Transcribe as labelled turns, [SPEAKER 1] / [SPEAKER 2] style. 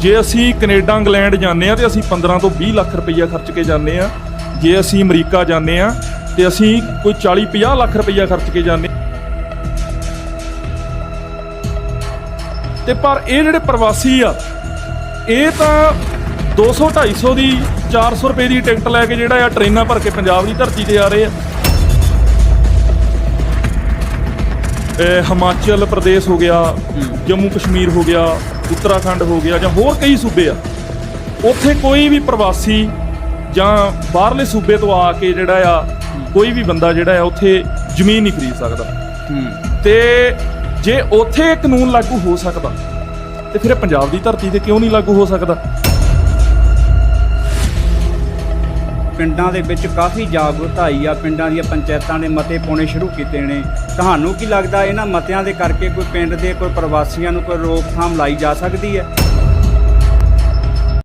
[SPEAKER 1] ਜੇ ਅਸੀਂ Canada England ਜਾਂਦੇ ਆ ਤੇ ਅਸੀਂ 15 ਤੋਂ 20 ਲੱਖ ਰੁਪਈਆ ਖਰਚ ਕੇ ਜਾਂਦੇ ਆ ਜੇ ਅਸੀਂ ਅਮਰੀਕਾ ਜਾਂਦੇ ਆ ਤੇ ਅਸੀਂ ਕੋਈ 40 50 ਲੱਖ ਰੁਪਈਆ ਖਰਚ ਕੇ ਜਾਂਦੇ ਤੇ ਪਰ ਇਹ ਜਿਹੜੇ ਪ੍ਰਵਾਸੀ ਆ ਇਹ ਤਾਂ 200 250 ਦੀ 400 ਰੁਪਏ ਦੀ ਟਿਕਟ ਲੈ ਕੇ ਜਿਹੜਾ ਆ ਟ੍ਰੇਨਾਂ ਭਰ ਕੇ ਪੰਜਾਬ ਦੀ ਧਰਤੀ ਤੇ ਆ ਰਹੇ ਆ। ਇਹ ਹਿਮਾਚਲ ਪ੍ਰਦੇਸ਼ ਹੋ ਗਿਆ ਜੰਮੂ ਕਸ਼ਮੀਰ ਹੋ ਗਿਆ ਉੱਤਰਾਖੰਡ ਹੋ ਗਿਆ ਜਾਂ ਹੋਰ ਕਈ ਸੂਬੇ ਆ ਉੱਥੇ ਕੋਈ ਵੀ ਪ੍ਰਵਾਸੀ ਜਾਂ ਬਾਹਰਲੇ ਸੂਬੇ ਤੋਂ ਆ ਕੇ ਜਿਹੜਾ ਆ ਕੋਈ ਵੀ ਬੰਦਾ ਜਿਹੜਾ ਆ ਉੱਥੇ ਜ਼ਮੀਨ ਨਹੀਂ ਖਰੀਦ ਸਕਦਾ। ਤੇ ਜੇ ਉੱਥੇ ਕਾਨੂੰਨ ਲਾਗੂ ਹੋ ਸਕਦਾ ਤੇ ਫਿਰ ਪੰਜਾਬ ਦੀ ਧਰਤੀ ਤੇ ਕਿਉਂ ਨਹੀਂ ਲਾਗੂ ਹੋ ਸਕਦਾ?
[SPEAKER 2] ਪਿੰਡਾਂ ਦੇ ਵਿੱਚ ਕਾਫੀ ਜਾਗਰੂਕਤਾ ਆਈ ਆ। ਪਿੰਡਾਂ ਦੀਆਂ ਪੰਚਾਇਤਾਂ ਨੇ ਮਤੇ ਪਾਉਣੇ ਸ਼ੁਰੂ ਕੀਤੇ ਨੇ। ਤੁਹਾਨੂੰ ਕੀ ਲੱਗਦਾ, ਇਹਨਾਂ ਮਤਿਆਂ ਦੇ ਕਰਕੇ ਕੋਈ ਪਿੰਡ ਦੇ, ਕੋਈ ਪ੍ਰਵਾਸੀਆਂ ਨੂੰ ਕੋਈ ਰੋਕਥਾਮ ਲਾਈ ਜਾ ਸਕਦੀ ਹੈ?